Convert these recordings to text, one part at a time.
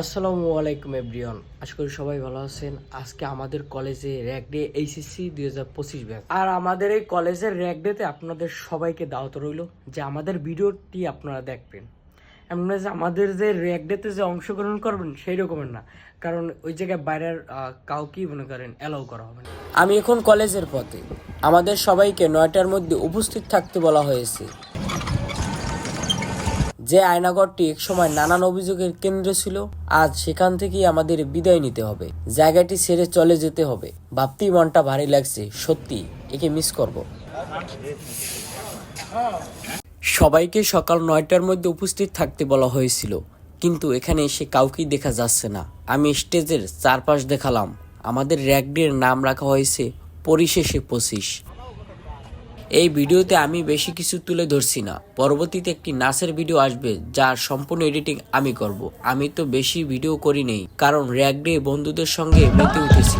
আসসালামু আলাইকুম, এভরিওয়ান। আশা করি সবাই ভালো আছেন। আজকে আমাদের কলেজে র্যাক ডে এইচএসসি দুই হাজার পঁচিশ ব্যাচ। আর আমাদের এই কলেজের র্যাক ডেতে আপনাদের সবাইকে দাওয়াত রইল যে আমাদের ভিডিওটি আপনারা দেখবেন। এমন যে আমাদের যে র্যাক ডেতে যে অংশগ্রহণ করবেন সেই রকমের না, কারণ ওই জায়গায় বাইরের কাউকেই মনে করেন অ্যালাউ করা হবে না। আমি এখন কলেজের পথে। আমাদের সবাইকে নয়টার মধ্যে উপস্থিত থাকতে বলা হয়েছে। যে আয়নাগরটি একসময় নানান অভিযোগের কেন্দ্র ছিল, আজ সেখান থেকেই আমাদের বিদায় নিতে হবে। জায়গাটি ছেড়ে চলে যেতে হবে। ভাবতেই মনটা ভারী লাগছে সত্যি একে মিস করব। সবাইকে সকাল নয়টার মধ্যে উপস্থিত থাকতে বলা হয়েছিল, কিন্তু এখানে এসে কাউকেই দেখা যাচ্ছে না। আমি স্টেজের চারপাশ দেখালাম। আমাদের র্যাকডির নাম রাখা হয়েছে, পরিশেষে পঁচিশ। এই ভিডিওতে আমি বেশি কিছু তুলে ধরছি না। পরবর্তীতে একটি নাচের ভিডিও আসবে যার সম্পূর্ণ এডিটিং আমি করব। আমি তো বেশি ভিডিও করি নেই কারণ র্যাক ডে বন্ধুদের সঙ্গে মেতে উঠেছি।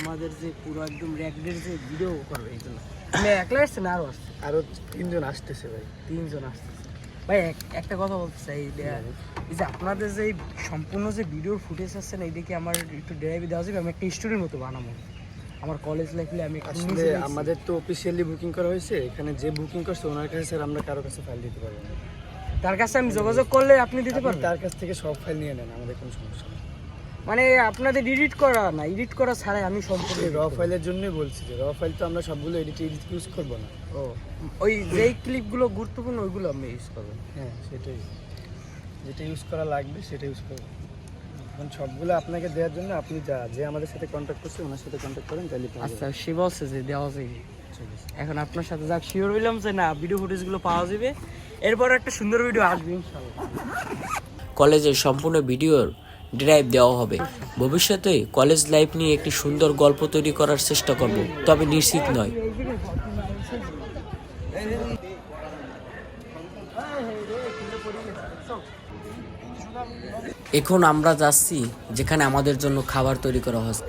আমাদের যে পুরো একদম র্যাক ডের যে ভিডিও করবে এই জন্য আমি একলা আসছে না আরও আসছে? আরও তিনজন আসতেছে ভাই তিনজন আসতেছে। ভাই এক- একটা কথা বলতে চাই এই যে আপনাদের যে সম্পূর্ণ যে ভিডিওর ফুটেজ আছে না এদিকে আমার একটু ড্রাইভে দেওয়া যাবে আমি একটা স্টোরির মতো বানাবো। আমার কলেজ লাইফে আমি আসলে আমাদের তো অফিসিয়ালি বুকিং করা হয়েছে। এখানে যে বুকিং করছে ওনার কাছে স্যার আমরা কারও কাছে ফাইল দিতে পারব না। তার কাছে আমি যোগাযোগ করলে আপনি দিতে পারেন পারবেন? তার কাছ থেকে সব ফাইল নিয়ে নেন আমাদের কোনো সমস্যা নেই। মানে আপনাদের এডিট করা না এডিট করা ছাড়াই আমি সম্পূর্ণ র ফাইলের জন্যই বলছি যে র ফাইল তো আমরা সবগুলো এডিট এডিট ইউজ করব না। ও ওই যেই ক্লিপগুলো গুরুত্বপূর্ণ ওইগুলো আমি ইউজ করব হ্যাঁ সেটাই। যেটা ইউজ করা লাগবে সেটা ইউজ করব। এখন সবগুলো আপনাকে দেওয়ার জন্য আপনি যা যে আমাদের সাথে কন্ট্যাক্ট করছে ওনার সাথে কন্ট্যাক্ট করেন তাহলে আচ্ছা। সে বলছে যে দেওয়া যায়। ঠিক আছে। এখন আপনার সাথে যাক শিওর হইলাম যে না ভিডিও ফুটেজগুলো পাওয়া যাবে। এরপর একটা সুন্দর ভিডিও আসবে ইনশাল্লাহ কলেজের সম্পূর্ণ ভিডিওর ড্রাইভ দেওয়া হবে। ভবিষ্যতে কলেজ লাইফ নিয়ে একটি সুন্দর গল্প তৈরি করার চেষ্টা করব, তবে নিশ্চিত নয়। এখন আমরা যাচ্ছি যেখানে আমাদের জন্য খাবার তৈরি করা হচ্ছে।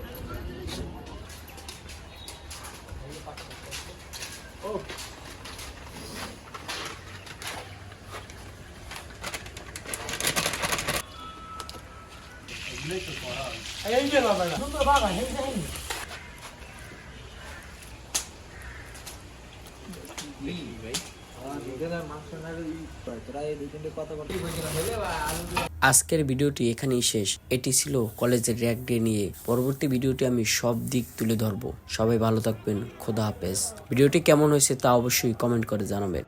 আজকের ভিডিওটি এখানেই শেষ। এটি ছিল কলেজের র্যাক ডে নিয়ে। পরবর্তী ভিডিওটি আমি সব দিক তুলে ধরবো। সবাই ভালো থাকবেন। খোদা হাফেজ। ভিডিওটি কেমন হয়েছে তা অবশ্যই কমেন্ট করে জানাবেন।